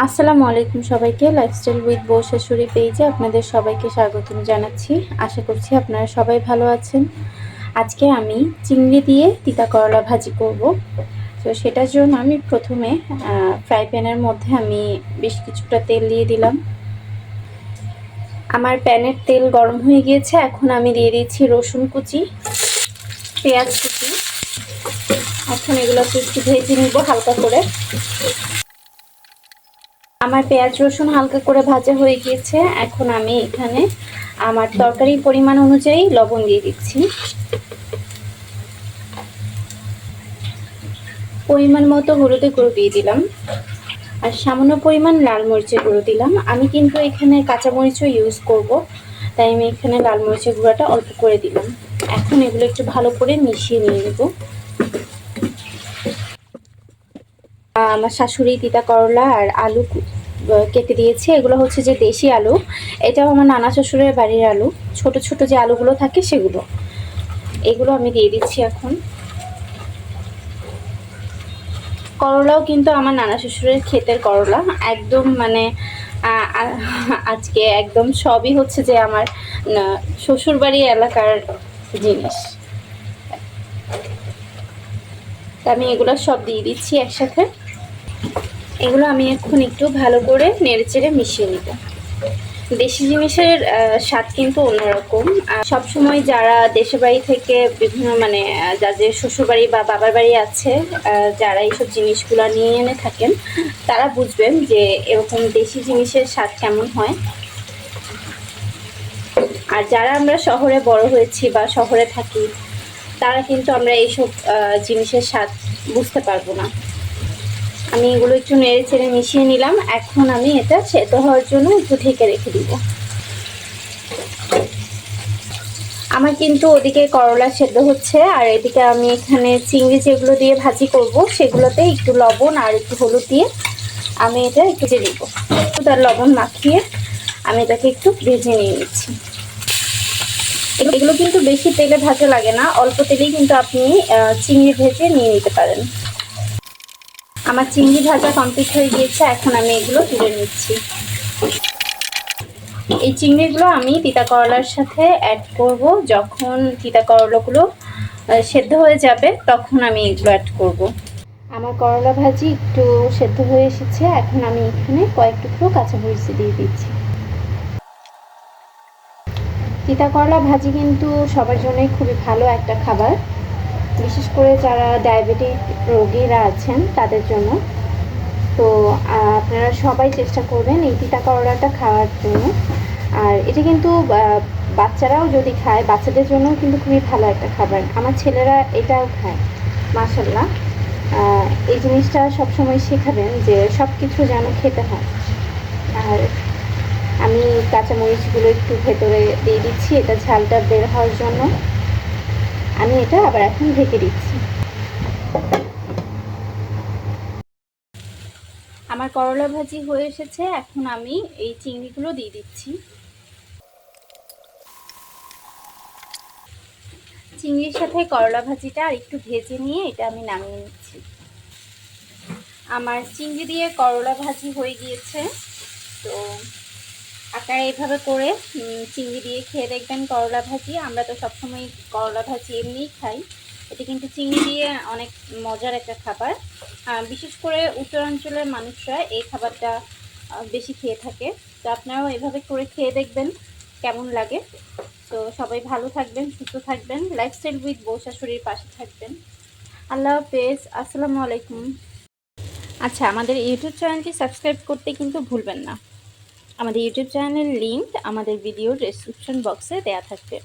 আসসালামু আলাইকুম সবাইকে। লাইফস্টাইল উইথ বউ শাশুড়ি পেজে আপনাদের সবাইকে স্বাগতম জানাচ্ছি। আশা করছি আপনারা সবাই ভালো আছেন। আজকে আমি চিংড়ি দিয়ে তিতা করলা ভাজি করব। তো সেটার জন্য আমি প্রথমে ফ্রাই প্যানের মধ্যে আমি বেশ কিছুটা তেল দিয়ে দিলাম। আমার প্যানের তেল গরম হয়ে গিয়েছে, এখন আমি দিয়ে দিচ্ছি রসুন কুচি, পেঁয়াজ কুচি। এখন এগুলোকে একটু ভেজে নিব হালকা করে। আমার পেঁয়াজ রসুন হালকা করে ভাজা হয়ে গিয়েছে। এখন আমি এখানে আমার তরকারির পরিমাণ অনুযায়ী লবণ দিয়ে দিচ্ছি। পরিমাণ মতো হলুদে গুঁড়ো দিয়ে দিলাম। আর সামান্য পরিমাণ লাল মরিচের গুঁড়ো দিলাম। আমি কিন্তু এখানে কাঁচা মরিচও ইউজ করব। তাই আমি এখানে লাল মরিচের গুঁড়োটা অল্প করে দিলাম। এখন এগুলো একটু ভালো করে মিশিয়ে নিয়ে নেব। আমার শাশুড়ি, তিতা করলা আর আলু কেটে দিয়েছি। এগুলো হচ্ছে যে দেশি আলু। এটাও আমার নানা শ্বশুরের বাড়ির আলু। ছোট ছোট যে আলুগুলো থাকে সেগুলো। এগুলো আমি দিয়ে দিচ্ছি এখন। করলাও কিন্তু আমার নানা শ্বশুরের ক্ষেতের করলা। একদম মানে আজকে একদম সবই হচ্ছে যে আমার শ্বশুরবাড়ি এলাকার জিনিস। আমি এগুলো সব দিয়ে দিচ্ছি একসাথে। এগুলো আমি এখন একটু ভালো করে নেড়ে চেড়ে মিশিয়ে নিব। দেশি জিনিসের স্বাদ কিন্তু অন্যরকম। সব সময় যারা দেশের বাড়ি থেকে বিভিন্ন মানে যাদের শ্বশুরবাড়ি বা বাবার বাড়ি আছে যারা এইসব জিনিসগুলো নিয়ে এনে থাকেন, তারা বুঝবেন যে এরকম দেশি জিনিসের স্বাদ কেমন হয়। আর যারা আমরা শহরে বড় হয়েছি বা শহরে থাকি, তারা কিন্তু আমরা এইসব জিনিসের স্বাদ বুঝতে পারব না। আমি এগুলো একটু নেড়ে চেড়ে মিশিয়ে নিলাম। এখন আমি এটা সেদ্ধ হওয়ার জন্য একটু ঢেকে রেখে দিব। আমার কিন্তু ওদিকে করলা সেদ্ধ হচ্ছে, আর এদিকে আমি এখানে চিংড়ি যেগুলো দিয়ে ভাজি করব, সেগুলোতে একটু লবণ আর একটু হলুদ দিয়ে আমি এটা একটু দিয়ে দিব। তার লবণ মাখিয়ে আমি এটাকে একটু ভেজে নিয়ে নিচ্ছি। এগুলো কিন্তু বেশি তেলে ভাজা লাগে না, অল্প তেলেই কিন্তু আপনি চিংড়ি ভেজে নিয়ে নিতে পারেন। আমার চিংড়ি ভাজা কমপ্লিট হয়ে গিয়েছে, এখন আমি এগুলো তুলে নিচ্ছি। এই চিংড়িগুলো আমি তিতা করলার সাথে অ্যাড করব। যখন তিতা করলাগুলো সেদ্ধ হয়ে যাবে, তখন আমি এগুলো অ্যাড করব। আমার করলা ভাজি একটু সেদ্ধ হয়ে এসেছে, এখন আমি এখানে কয়েক টুকরো কাঁচামরিচ দিয়ে দিচ্ছি। তিতা করলা ভাজি কিন্তু সবার জন্যই খুবই ভালো একটা খাবার। বিশেষ করে যারা ডায়াবেটিক রোগীরা আছেন তাদের জন্য। তো আপনারা সবাই চেষ্টা করবেন এই তিতা করলাটা খাওয়ার জন্য। আর এটা কিন্তু বাচ্চারাও যদি খায়, বাচ্চাদের জন্য কিন্তু খুবই ভালো একটা খাবার। আমার ছেলেরা এটাও খায় মাসাল্লাহ এই জিনিসটা সবসময় শেখাবেন যে সব কিছু যেন খেতে হয়। আর আমি কাঁচামরিচগুলো একটু ভেতরে দিয়ে দিচ্ছি, এটা ঝালটা বের হওয়ার জন্য। আমি এটা আবার এখন ঢেকে দিচ্ছি। আমার করলা ভাজি হয়ে এসেছে, এখন আমি এই চিংড়িগুলো দিয়ে দিচ্ছি। চিংড়ির সাথে করলা ভাজিটা আর একটু ভেজে নিয়ে এটা আমি নামিয়ে নিচ্ছি। আমার চিংড়ি দিয়ে করলা ভাজি হয়ে গিয়েছে, তো আপনারা এইভাবে করে চিংড়ি দিয়ে খেয়ে দেখবেন করলা ভাজি। আমরা তো সবসময় করলা ভাজি এমনিই খাই। এটি কিন্তু চিংড়ি দিয়ে অনেক মজার একটা খাবার। বিশেষ করে উত্তরাঞ্চলের মানুষরা এই খাবারটা বেশি খেয়ে থাকে। তো আপনারাও এভাবে করে খেয়ে দেখবেন কেমন লাগে। তো সবাই ভালো থাকবেন, সুস্থ থাকবেন। লাইফস্টাইল উইথ বউ শাশুড়ির পাশে থাকবেন। আল্লাহ হাফেজ। আসসালামু আলাইকুম। আচ্ছা আমাদের ইউটিউব চ্যানেলটি সাবস্ক্রাইব করতে কিন্তু ভুলবেন না। আমাদের ইউটিউব চ্যানেলের লিঙ্ক আমাদের ভিডিওর ডেসক্রিপশন বক্সে দেওয়া থাকবে।